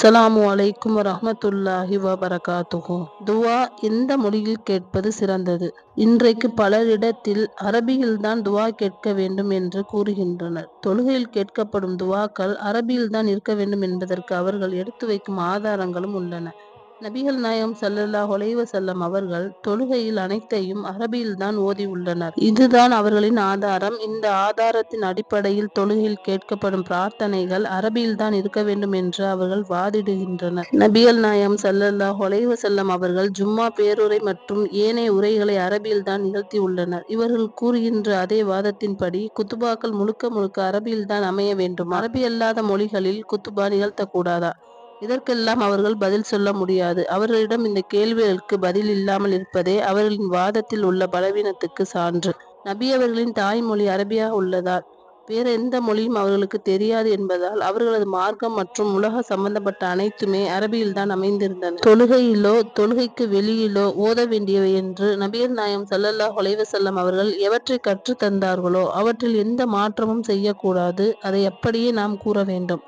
அஸ்ஸலாமு அலைக்கும் வரஹ்மத்துல்லாஹி வபரகாத்துஹு. துவா எந்த மொழியில் கேட்பது சிறந்தது? இன்றைக்கு பலரிடத்தில் அரபியில்தான் துவா கேட்க வேண்டும் என்று கூறுகின்றனர். தொழுகையில் கேட்கப்படும் துவாக்கள் அரபியில்தான் இருக்க வேண்டும் என்பதற்கு அவர்கள் எடுத்து வைக்கும் ஆதாரங்களும் உள்ளன. நபிகள் நாயம் சல்லல்லா ஒலைவ செல்லம் அவர்கள் தொழுகையில் அனைத்தையும் அரபியில்தான் ஓதி உள்ளனர். இதுதான் அவர்களின் ஆதாரம். இந்த ஆதாரத்தின் அடிப்படையில் தொழுகையில் கேட்கப்படும் பிரார்த்தனைகள் அரபியில்தான் இருக்க வேண்டும் என்று அவர்கள் வாதிடுகின்றனர். நபிகள் நாயம் சல்லல்லா ஒலைவ செல்லம் அவர்கள் ஜும்மா பேருரை மற்றும் ஏனைய உரைகளை அரபியில்தான் நிகழ்த்தி உள்ளனர். இவர்கள் கூறுகின்ற அதே வாதத்தின்படி குத்துபாக்கள் முழுக்க முழுக்க அரபியில்தான் அமைய வேண்டும். அரபி அல்லாத மொழிகளில் குத்துபா நிகழ்த்தக்கூடாதா? இதற்கெல்லாம் அவர்கள் பதில் சொல்ல முடியாது. அவர்களிடம் இந்த கேள்விகளுக்கு பதில் இல்லாமல் இருப்பதே அவர்களின் வாதத்தில் உள்ள பலவீனத்துக்கு சான்று. நபி அவர்களின் தாய்மொழி அரபியாக உள்ளதால் வேற எந்த மொழியும் அவர்களுக்கு தெரியாது என்பதால் அவர்களது மார்க்கம் மற்றும் உலக சம்பந்தப்பட்ட அனைத்துமே அரபியில்தான் அமைந்திருந்தன. தொழுகையிலோ தொழுகைக்கு வெளியிலோ ஓத வேண்டியவை என்று நபியர் நாயம் சல்லல்லா அலைஹி செல்லம் அவர்கள் எவற்றை கற்றுத் தந்தார்களோ அவற்றில் எந்த மாற்றமும் செய்யக்கூடாது. அதை அப்படியே நாம் கூற வேண்டும்.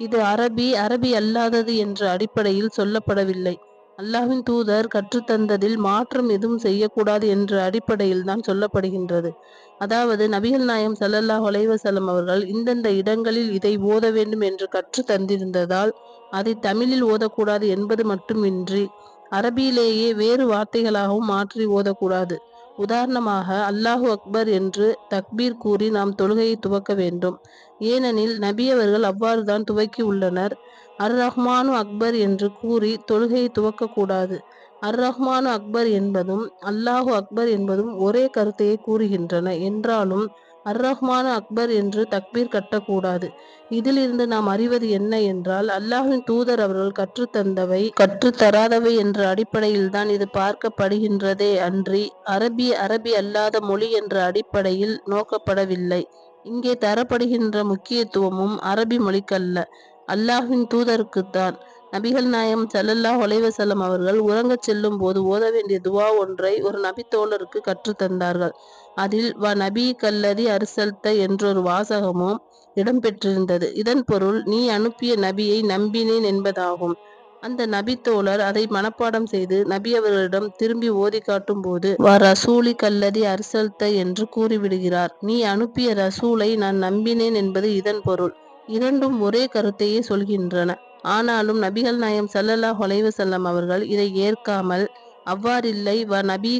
இது அரபி அரபி அல்லாதது என்ற அடிப்படையில் சொல்லப்படவில்லை. அல்லாஹ்வின் தூதர் கற்றுத்தந்ததில் மாற்றம் எதுவும் செய்யக்கூடாது என்ற அடிப்படையில் தான் சொல்லப்படுகின்றது. அதாவது நபிகள் நாயம் சல்லல்லாஹ் அலைஹி அவர்கள் இந்தந்த இடங்களில் இதை ஓத வேண்டும் என்று கற்று தந்திருந்ததால் அதை தமிழில் ஓதக்கூடாது என்பது மட்டுமின்றி அரபியிலேயே வேறு வார்த்தைகளாகவும் மாற்றி ஓதக்கூடாது. உதாரணமாக அல்லாஹு அக்பர் என்று தக்பீர் கூறி நாம் தொழுகையை துவக்க வேண்டும். ஏனெனில் நபியவர்கள் அவ்வாறு தான் துவக்கி உள்ளனர். அர் ரஹ்மானு அக்பர் என்று கூறி தொழுகையை துவக்கக்கூடாது அர் ரஹ்மானு அக்பர் என்பதும் அல்லாஹு அக்பர் என்பதும் ஒரே கருத்தையே கூறுகின்றன. என்றாலும் அர் ரஹ்மான் அக்பர் என்று தக்பீர் கட்டக்கூடாது. இதிலிருந்து நாம் அறிவது என்ன என்றால் அல்லாஹின் தூதர் அவர்கள் கற்றுத்தந்தவை கற்றுத்தராதவை என்ற அடிப்படையில் தான் இது பார்க்கப்படுகின்றதே அன்றி அரபி அரபி அல்லாத மொழி என்ற அடிப்படையில் நோக்கப்படவில்லை. இங்கே தரப்படுகின்ற முக்கியத்துவமும் அரபி மொழிக்கல்ல. அல்லாஹின் தூதருக்குத்தான். நபிகள் நாயம் சல்லல்லா ஒலைவசல்லம் அவர்கள் உறங்கச் செல்லும் போது ஓத வேண்டிய துவா ஒன்றை ஒரு நபி தோழருக்கு கற்றுத்தந்தார்கள் அதில் வ நபி கல்லதி அர்சல்த என்றொரு வாசகமும் இடம்பெற்றிருந்தது. இதன் பொருள் நீ அனுப்பிய நபியை நம்பினேன் என்பதாகும். அந்த நபி தோழர் அதை மனப்பாடம் செய்து நபி அவர்களிடம் திரும்பி ஓதி காட்டும் போது வ ரசூலி கல்லதி அரிசல்த என்று கூறிவிடுகிறார். நீ அனுப்பிய ரசூலை நான் நம்பினேன் என்பது இதன் பொருள். இரண்டும் ஒரே கருத்தையே சொல்கின்றன. ஆனாலும் நபிகள் நாயம் சல்லல்லா ஹொலைவ செல்லம் அவர்கள் இதை ஏற்காமல் அவ்வாறில்லை வ நபி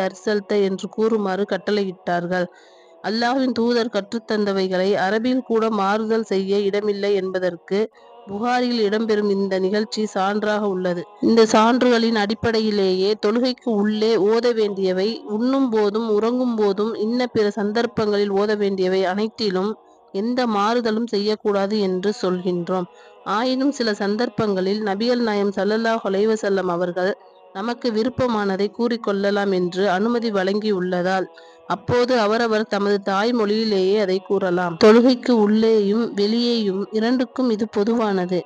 அர்சல்த என்று கூறுமாறு கட்டளையிட்டார்கள். அல்லாஹின் தூதர் கற்றுத்தந்தவைகளை அரபில் கூட மாறுதல் செய்ய இடமில்லை என்பதற்கு புகாரில் இடம்பெறும் இந்த நிகழ்ச்சி சான்றாக உள்ளது. இந்த சான்றுகளின் அடிப்படையிலேயே தொழுகைக்கு உள்ளே ஓத வேண்டியவை உண்ணும் போதும் உறங்கும் போதும் இன்ன பிற சந்தர்ப்பங்களில் ஓத வேண்டியவை அனைத்திலும் எந்த மாறுதலும் செய்யக்கூடாது என்று சொல்கின்றோம். ஆயினும் சில சந்தர்ப்பங்களில் நபிகள் நாயம் சல்லல்லா ஹொலைவசல்லம் அவர்கள் நமக்கு விருப்பமானதை கூறிக்கொள்ளலாம் என்று அனுமதி வழங்கியுள்ளதால் அப்போது அவரவர் தமது தாய்மொழியிலேயே அதை கூறலாம். தொழுகைக்கு உள்ளேயும் வெளியேயும் இரண்டுக்கும் இது பொதுவானது.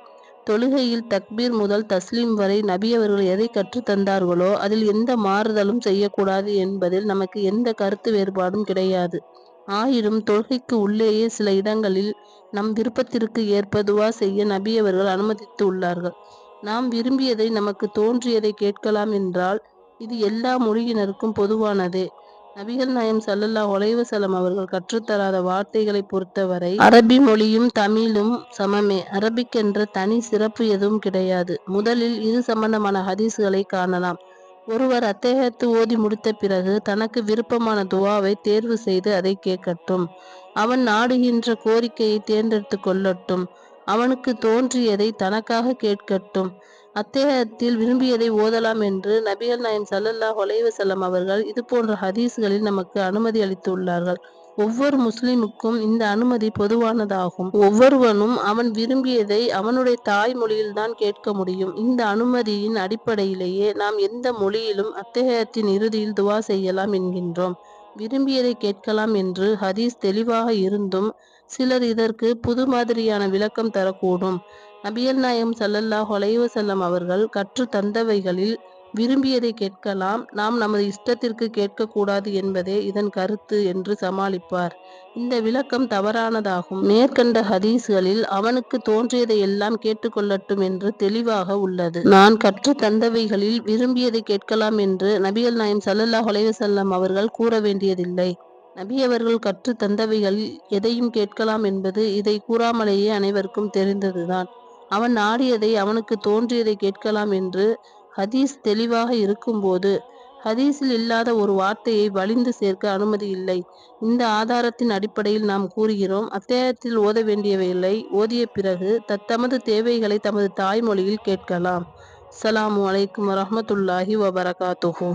தொழுகையில் தக்பீர் முதல் தஸ்லீம் வரை நபி அவர்கள் எதை கற்றுத் தந்தார்களோ அதில் எந்த மாறுதலும் செய்யக்கூடாது என்பதில் நமக்கு எந்த கருத்து வேறுபாடும் கிடையாது. ஆயினும் தொழுகைக்கு உள்ளேயே சில இடங்களில் நம் விருப்பத்திற்கு ஏற்ப துவா செய்ய நபியவர்கள் அனுமதித்து உள்ளார்கள். நாம் விரும்பியதை நமக்கு தோன்றியதை கேட்கலாம் என்றால் இது எல்லா மொழியினருக்கும் பொதுவானதே. நபிகள் நாயம் சல்லல்லா ஒலைவசலம் அவர்கள் கற்றுத்தராத வார்த்தைகளை பொறுத்தவரை அரபி மொழியும் தமிழும் சமமே. அரபிக்கென்ற தனி சிறப்பு எதுவும் கிடையாது. முதலில் இது சம்பந்தமான ஹதீஸ்களை காணலாம். ஒருவர் அத்தேகத்து ஓதி முடித்த பிறகு தனக்கு விருப்பமான துவாவை தேர்வு செய்து அதை கேட்கட்டும். அவன் நாடுகின்ற கோரிக்கையை தேர்ந்தெடுத்து கொள்ளட்டும். அவனுக்கு தோன்றியதை தனக்காக கேட்கட்டும். அத்தேகத்தில் விரும்பியதை ஓதலாம் என்று நபிகள் நாயம் சல்லல்லா அலைஹி அவர்கள் இது போன்ற ஹதீஸ்களில் நமக்கு அனுமதி அளித்துள்ளார்கள். ஒவ்வொரு முஸ்லிமுக்கும் இந்த அனுமதி பொதுவானதாகும். ஒவ்வொருவனும் அவன் விரும்பியதை அவனுடைய தாய்மொழியில் தான் கேட்க முடியும். இந்த அனுமதியின் அடிப்படையிலேயே நாம் எந்த மொழியிலும் அத்தகையத்தின் இறுதியில் துவா செய்யலாம் என்கின்றோம். விரும்பியதை கேட்கலாம் என்று ஹதீஸ் தெளிவாக இருந்தும் சிலர் இதற்கு புது மாதிரியான விளக்கம் தரக்கூடும். நபியல் நாயம் சல்லல்லாஹ் ஒலைவசல்லம் அவர்கள் கற்று தந்தவைகளில் விரும்பியதை கேட்கலாம். நாம் நமது இஷ்டத்திற்கு கேட்கக்கூடாது என்பதே இதன் கருத்து என்று சமாளிப்பார். இந்த விளக்கம் தவறானதாகும். மேற்கண்ட ஹதீஸ்களில் அவனுக்கு தோன்றியதை எல்லாம் கேட்டுக்கொள்ளட்டும் என்று தெளிவாக உள்ளது. நான் கற்று தந்தவைகளில் விரும்பியதை கேட்கலாம் என்று நபிகள் நாயம் சல்லல்லா செல்லம் அவர்கள் கூற வேண்டியதில்லை. நபி அவர்கள் கற்று தந்தவைகளில் எதையும் கேட்கலாம் என்பது இதை கூறாமலேயே அனைவருக்கும் தெரிந்ததுதான். அவன் நாடியதை அவனுக்கு தோன்றியதை கேட்கலாம் என்று ஹதீஸ் தெளிவாக இருக்கும்போது ஹதீஸில் இல்லாத ஒரு வார்த்தையை வலிந்து சேர்க்க அனுமதி இல்லை. இந்த ஆதாரத்தின் அடிப்படையில் நாம் கூறுகிறோம் அத்தியாயத்தில் ஓத வேண்டியவைகளை ஓதிய பிறகு தத்தமது தேவைகளை தமது தாய்மொழியில் கேட்கலாம். அஸ்ஸலாமு வலைக்கம் வரமத்துல்லாஹி வபரகாத்துஹூ.